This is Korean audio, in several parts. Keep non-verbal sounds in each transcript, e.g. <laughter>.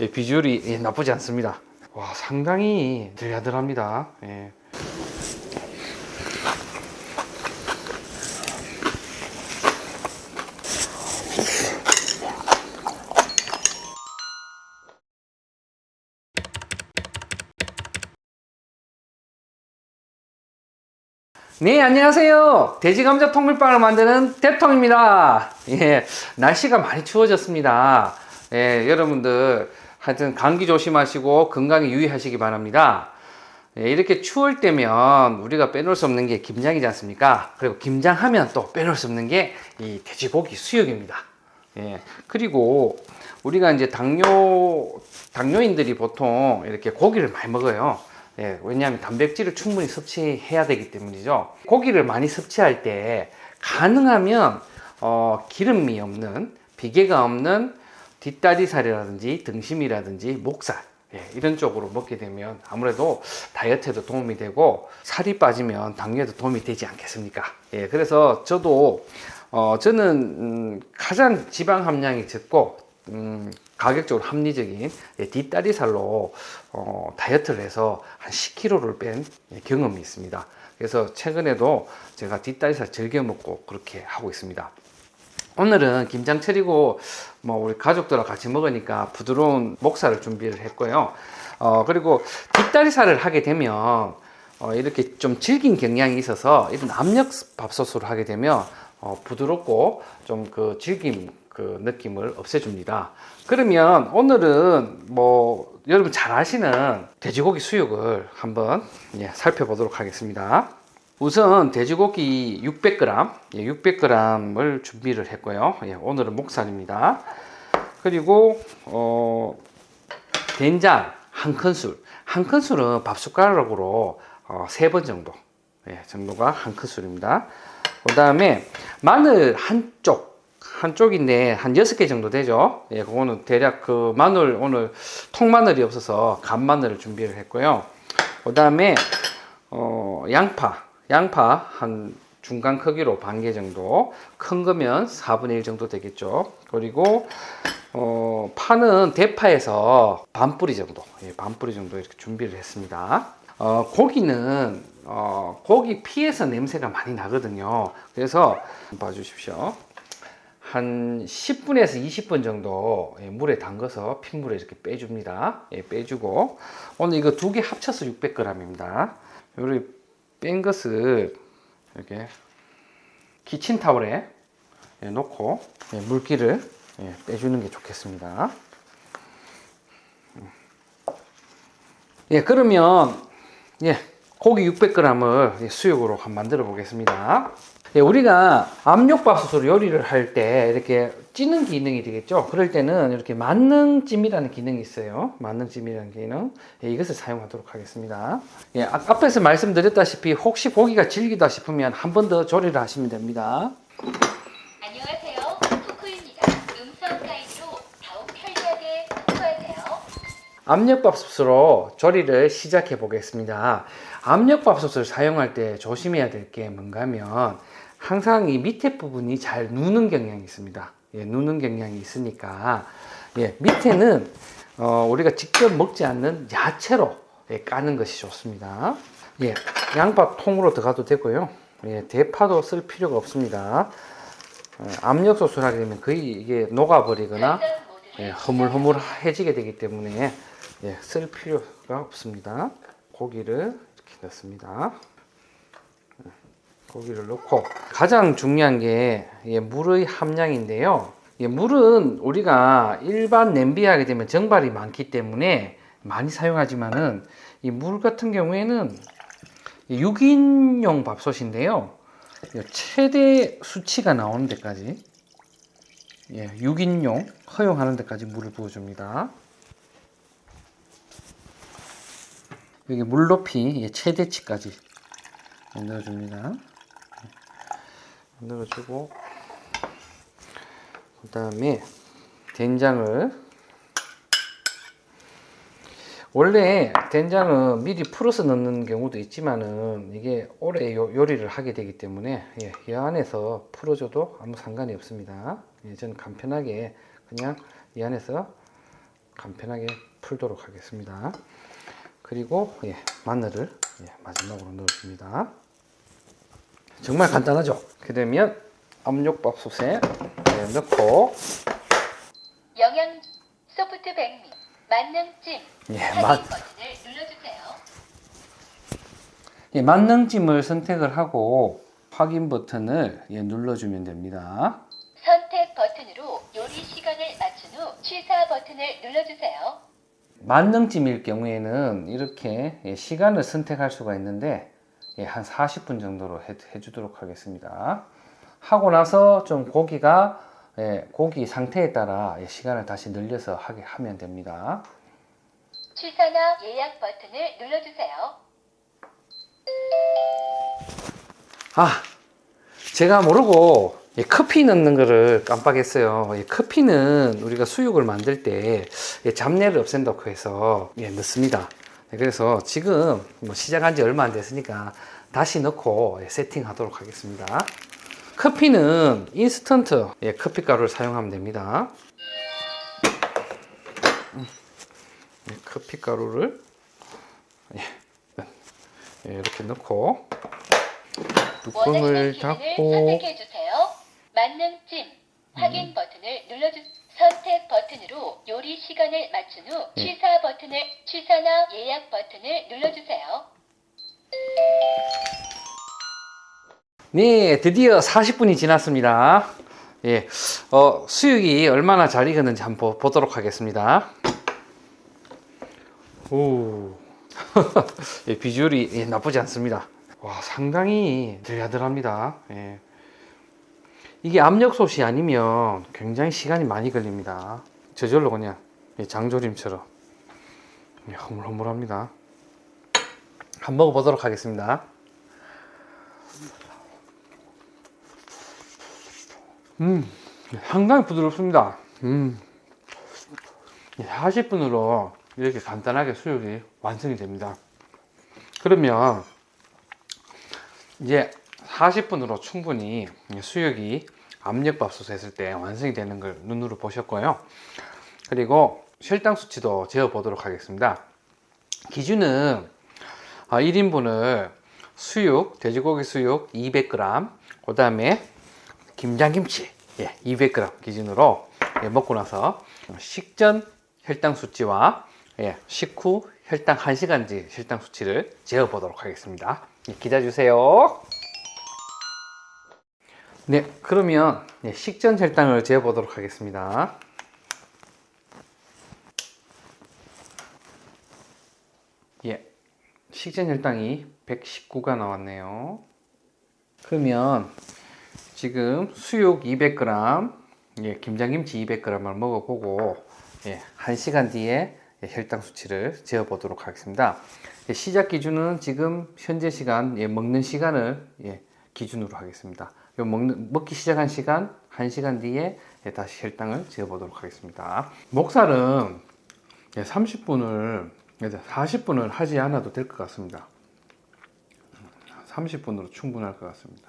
예, 비주얼이 예, 나쁘지 않습니다. 와 상당히 들야들합니다. 예. 네, 안녕하세요. 돼지 감자 통밀빵을 만드는 대통입니다. 예, 날씨가 많이 추워졌습니다. 예, 여러분들 하여튼 감기 조심하시고 건강에 유의하시기 바랍니다. 예, 이렇게 추울 때면 우리가 빼놓을 수 없는 게 김장이지 않습니까? 그리고 김장하면 또 빼놓을 수 없는 게 이 돼지고기 수육입니다. 예, 그리고 우리가 이제 당뇨, 당뇨인들이 보통 이렇게 고기를 많이 먹어요. 예, 왜냐하면 단백질을 충분히 섭취해야 되기 때문이죠. 고기를 많이 섭취할 때 가능하면 어, 기름이 없는 비계가 없는 뒷다리살이라든지 등심이라든지 목살 예, 이런 쪽으로 먹게 되면 아무래도 다이어트에도 도움이 되고 살이 빠지면 당뇨에도 도움이 되지 않겠습니까? 예, 그래서 저도 어, 저는 음, 가장 지방 함량이 적고 음, 가격적으로 합리적인 예, 뒷다리살로 어, 다이어트를 해서 한 10kg를 뺀 예, 경험이 있습니다. 그래서 최근에도 제가 뒷다리살 즐겨 먹고 그렇게 하고 있습니다. 오늘은 김장철이고 뭐 우리 가족들과 같이 먹으니까 부드러운 목살을 준비를 했고요. 어, 그리고 뒷다리살을 하게 되면 어, 이렇게 좀 질긴 경향이 있어서 이런 압력 밥솥으로 하게 되면 어, 부드럽고 좀 그 질김 그 느낌을 없애줍니다. 그러면 오늘은 뭐 여러분 잘 아시는 돼지고기 수육을 한번 예, 살펴보도록 하겠습니다. 우선 돼지고기 600g, 예, 600g을 준비를 했고요. 예, 오늘은 목살입니다. 그리고 어, 된장 한 큰술, 한 큰술은 밥 숟가락으로 어, 세번 정도, 예, 정도가 한 큰술입니다. 그 다음에 마늘 한쪽, 한쪽인데 한 여섯 개 정도 되죠. 예, 그거는 대략 그 마늘 오늘 통마늘이 없어서 간마늘을 준비를 했고요. 그 다음에 어, 양파, 양파 한 중간 크기로 반 개 정도, 큰 거면 4분의 1 정도 되겠죠. 그리고 어, 파는 대파에서 반 뿌리 정도, 예, 반 뿌리 정도 이렇게 준비를 했습니다. 어, 고기는 어, 고기 피에서 냄새가 많이 나거든요. 그래서 봐주십시오. 한 10분에서 20분 정도 예, 물에 담가서 핏물에 이렇게 빼줍니다. 예, 빼주고 오늘 이거 두 개 합쳐서 600g입니다. 요리 뺀 것을 이렇게 키친 타올에 예, 놓고 예, 물기를 예, 빼주는 게 좋겠습니다. 예, 그러면 예, 고기 600g을 수육으로 한번 만들어 보겠습니다. 예, 우리가 압력밥솥으로 요리를 할 때 이렇게 찌는 기능이 되겠죠. 그럴 때는 이렇게 만능찜이라는 기능이 있어요. 만능찜이라는 기능. 예, 이것을 사용하도록 하겠습니다. 예, 아- 앞에서 말씀드렸다시피 혹시 고기가 질기다 싶으면 한 번 더 조리를 하시면 됩니다. 안녕하세요. 토크입니다. 음성 가이드로 더욱 편리하게 공부하세요. 압력밥솥으로 조리를 시작해 보겠습니다. 압력밥솥을 사용할 때 조심해야 될 게 뭔가 하면 항상 이 밑에 부분이 잘 누는 경향이 있습니다. 예, 누는 경향이 있으니까 예, 밑에는 어, 우리가 직접 먹지 않는 야채로 예, 까는 것이 좋습니다. 예, 양파 통으로 들어가도 되고요. 예, 대파도 쓸 필요가 없습니다. 어, 압력솥을 하게 되면 거의 이게 녹아버리거나 예, 허물허물해지게 되기 때문에 예, 쓸 필요가 없습니다. 고기를 이렇게 넣습니다. 예, 고기를 넣고 가장 중요한 게 예, 물의 함량인데요. 예, 물은 우리가 일반 냄비에 하게 되면 정발이 많기 때문에 많이 사용하지만은 이 물 같은 경우에는 6인용 밥솥인데요. 예, 최대 수치가 나오는 데까지 예, 6인용 허용하는 데까지 물을 부어줍니다. 여기 물 높이 예, 최대치까지 넣어줍니다. 예, 넣어주고 그 다음에 된장을 원래 된장은 미리 풀어서 넣는 경우도 있지만은 이게 오래 요, 요리를 하게 되기 때문에 예, 이 안에서 풀어줘도 아무 상관이 없습니다. 예, 저는 간편하게 그냥 이 안에서 간편하게 풀도록 하겠습니다. 그리고 예, 마늘을 예, 마지막으로 넣어줍니다. 정말 간단하죠? 그 되면 압력밥솥에 예, 넣고 영양 소프트 백미 만능찜 예, 확인 맛 버튼을 눌러주세요. 예, 만능찜을 선택을 하고 확인 버튼을 예, 눌러주면 됩니다. 선택 버튼으로 요리 시간을 맞춘 후 취사 버튼을 눌러주세요. 만능찜일 경우에는 이렇게 예, 시간을 선택할 수가 있는데 예, 한 40분 정도로 해, 해주도록 하겠습니다. 하고 나서 좀 고기가 예, 고기 상태에 따라 예, 시간을 다시 늘려서 하게 하면 됩니다. 취사나 예약 버튼을 눌러주세요. 아, 제가 모르고 예, 커피 넣는 거를 깜빡했어요. 예, 커피는 우리가 수육을 만들 때 예, 잡내를 없앤다고 해서 예, 넣습니다. 예, 그래서 지금 뭐 시작한 지 얼마 안 됐으니까 다시 넣고 예, 세팅하도록 하겠습니다. 커피는 인스턴트 예, 커피 가루를 사용하면 됩니다. 음, 예, 커피 가루를 예, 예, 이렇게 넣고 뚜껑을 닫고 주세요. 만능 찜 확인 버튼을 눌러주 선택 버튼으로 요리 시간을 맞춘 후 예. 취사 버튼을 취사나 예약 버튼을 눌러주세요. 네, 드디어 40분이 지났습니다. 예, 어, 수육이 얼마나 잘 익었는지 한번 보, 보도록 하겠습니다. 오, <laughs> 예, 비주얼이 예, 나쁘지 않습니다. 와, 상당히 들야들합니다. 예. 이게 압력솥이 아니면 굉장히 시간이 많이 걸립니다. 저절로 그냥 예, 장조림처럼 예, 허물허물합니다. 한번 먹어보도록 하겠습니다. 음, 상당히 부드럽습니다. 음, 40분으로 이렇게 간단하게 수육이 완성이 됩니다. 그러면 이제 40분으로 충분히 수육이 압력밥솥에 했을 때 완성이 되는 걸 눈으로 보셨고요. 그리고 혈당 수치도 재어 보도록 하겠습니다. 기준은 1인분을 수육, 돼지고기 수육 200g, 그 다음에 김장김치 예, 200g 기준으로 예, 먹고 나서 식전 혈당 수치와 예, 식후 혈당 1시간 뒤 혈당 수치를 재어 보도록 하겠습니다. 예, 기다려 주세요. 네, 그러면 예, 식전 혈당을 재어 보도록 하겠습니다. 예, 식전 혈당이 119가 나왔네요. 그러면 지금 수육 200g, 예, 김장김치 200g을 먹어보고 예, 1시간 뒤에 예, 혈당 수치를 재어 보도록 하겠습니다. 예, 시작 기준은 지금 현재 시간, 예, 먹는 시간을 예, 기준으로 하겠습니다. 요 먹는, 먹기 시작한 시간, 1시간 뒤에 예, 다시 혈당을 재어보도록 하겠습니다. 목살은 예, 30분을, 40분을 하지 않아도 될 것 같습니다. 30분으로 충분할 것 같습니다.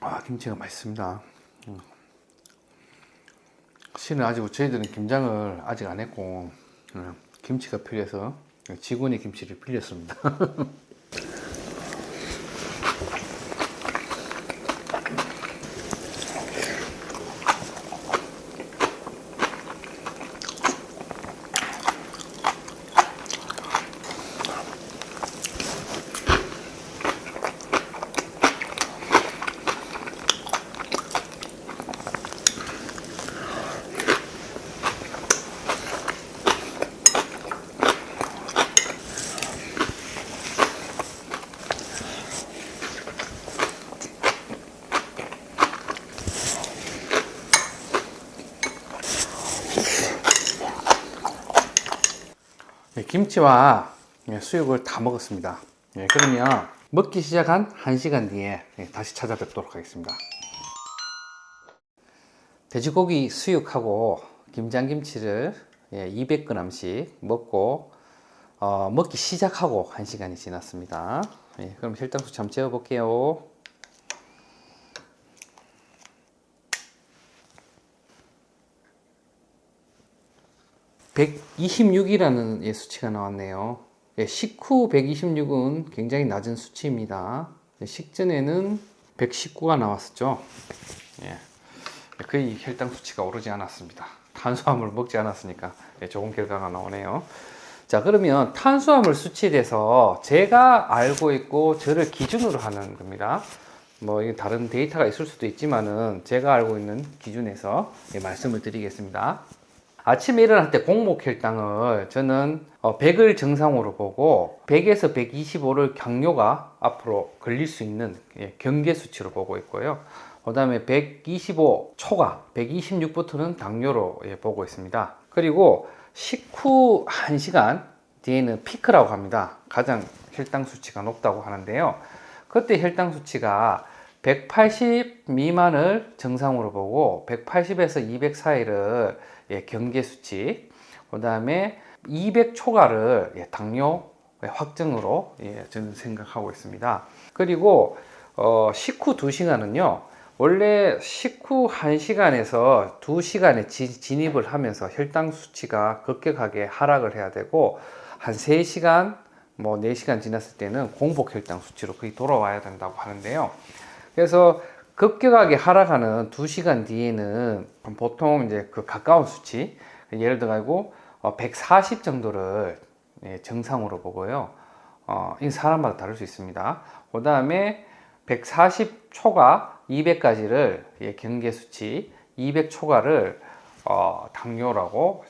아 김치가 맛있습니다. 음. 실은 아직 저희들은 김장을 아직 안 했고 음, 김치가 필요해서 직원이 김치를 빌렸습니다. <laughs> 김치와 예, 수육을 다 먹었습니다. 예, 그러면 먹기 시작한 1시간 뒤에 예, 다시 찾아뵙도록 하겠습니다. 돼지고기 수육하고 김장김치를 200g씩 먹고 어, 먹기 시작하고 1시간이 지났습니다. 예, 그럼 혈당 수치 한번 재어볼게요. 126이라는 예, 수치가 나왔네요. 예, 식후 126은 굉장히 낮은 수치입니다. 예, 식전에는 119가 나왔었죠. 예, 거의 혈당 수치가 오르지 않았습니다. 탄수화물을 먹지 않았으니까 예, 좋은 결과가 나오네요. 자, 그러면 탄수화물 수치에 대해서 제가 알고 있고 저를 기준으로 하는 겁니다. 뭐 이게 다른 데이터가 있을 수도 있지만은 제가 알고 있는 기준에서 예, 말씀을 드리겠습니다. 아침에 일어날 때 공복 혈당을 저는 100을 정상으로 보고 100에서 125를 강요가 앞으로 걸릴 수 있는 예, 경계 수치로 보고 있고요. 그 다음에 125 초과, 126부터는 당뇨로 예, 보고 있습니다. 그리고 식후 1시간 뒤에는 피크라고 합니다. 가장 혈당 수치가 높다고 하는데요. 그때 혈당 수치가 180 미만을 정상으로 보고 180에서 200 사이를 예, 경계 수치, 그 다음에 200 초과를 예, 당뇨 확정으로 예, 저는 생각하고 있습니다. 그리고 어, 식후 2시간은요. 원래 식후 1시간에서 2시간에 진입을 하면서 혈당 수치가 급격하게 하락을 해야 되고 한 3시간 뭐 4시간 지났을 때는 공복 혈당 수치로 거의 돌아와야 된다고 하는데요. 그래서 급격하게 하락하는 2시간 뒤에는 보통 이제 그 가까운 수치, 예를 들어가지고 140 정도를 예, 정상으로 보고요. 어, 이 사람마다 다를 수 있습니다. 그 다음에 140 초과 200까지를 예, 경계 수치, 200 초과를 어, 당뇨라고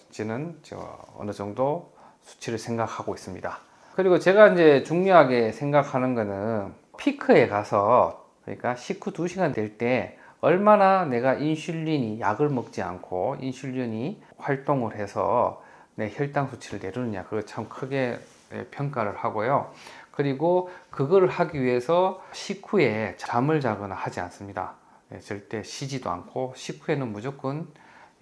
저 어느 정도 수치를 생각하고 있습니다. 그리고 제가 이제 중요하게 생각하는 거는 피크에 가서 그러니까 식후 2시간 될 때 얼마나 내가 인슐린이 약을 먹지 않고 인슐린이 활동을 해서 내 혈당 수치를 내리느냐 그걸 참 크게 예, 평가를 하고요. 그리고 그걸 하기 위해서 식후에 잠을 자거나 하지 않습니다. 예, 절대 쉬지도 않고 식후에는 무조건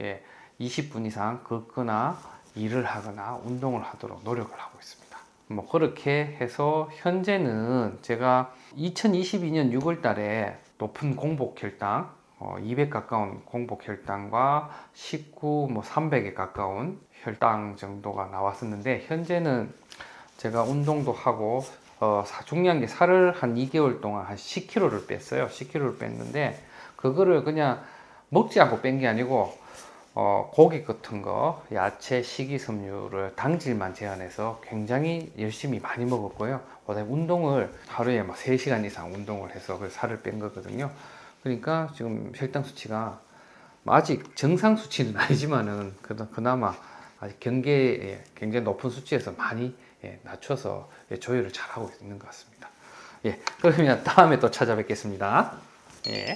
예, 20분 이상 걷거나 일을 하거나 운동을 하도록 노력을 하고 있습니다. 뭐 그렇게 해서 현재는 제가 2022년 6월 달에 높은 공복 혈당 어, 200 가까운 공복 혈당과 식후 뭐 300에 가까운 혈당 정도가 나왔었는데 현재는 제가 운동도 하고 어, 사- 중요한 게 살을 한 2개월 동안 한 10kg를 뺐어요. 10kg를 뺐는데 그거를 그냥 먹지 않고 뺀 게 아니고 어, 고기 같은 거, 야채, 식이섬유를 당질만 제한해서 굉장히 열심히 많이 먹었고요. 그다음에 운동을 하루에 막 3시간 이상 운동을 해서 그 살을 뺀 거거든요. 그러니까 지금 혈당 수치가 뭐 아직 정상 수치는 <laughs> 아니지만은 그나- 그나마 아직 경계에 굉장히 높은 수치에서 많이 예, 낮춰서 예, 조율을 잘 하고 있는 것 같습니다. 예, 그러면 다음에 또 찾아뵙겠습니다. 예.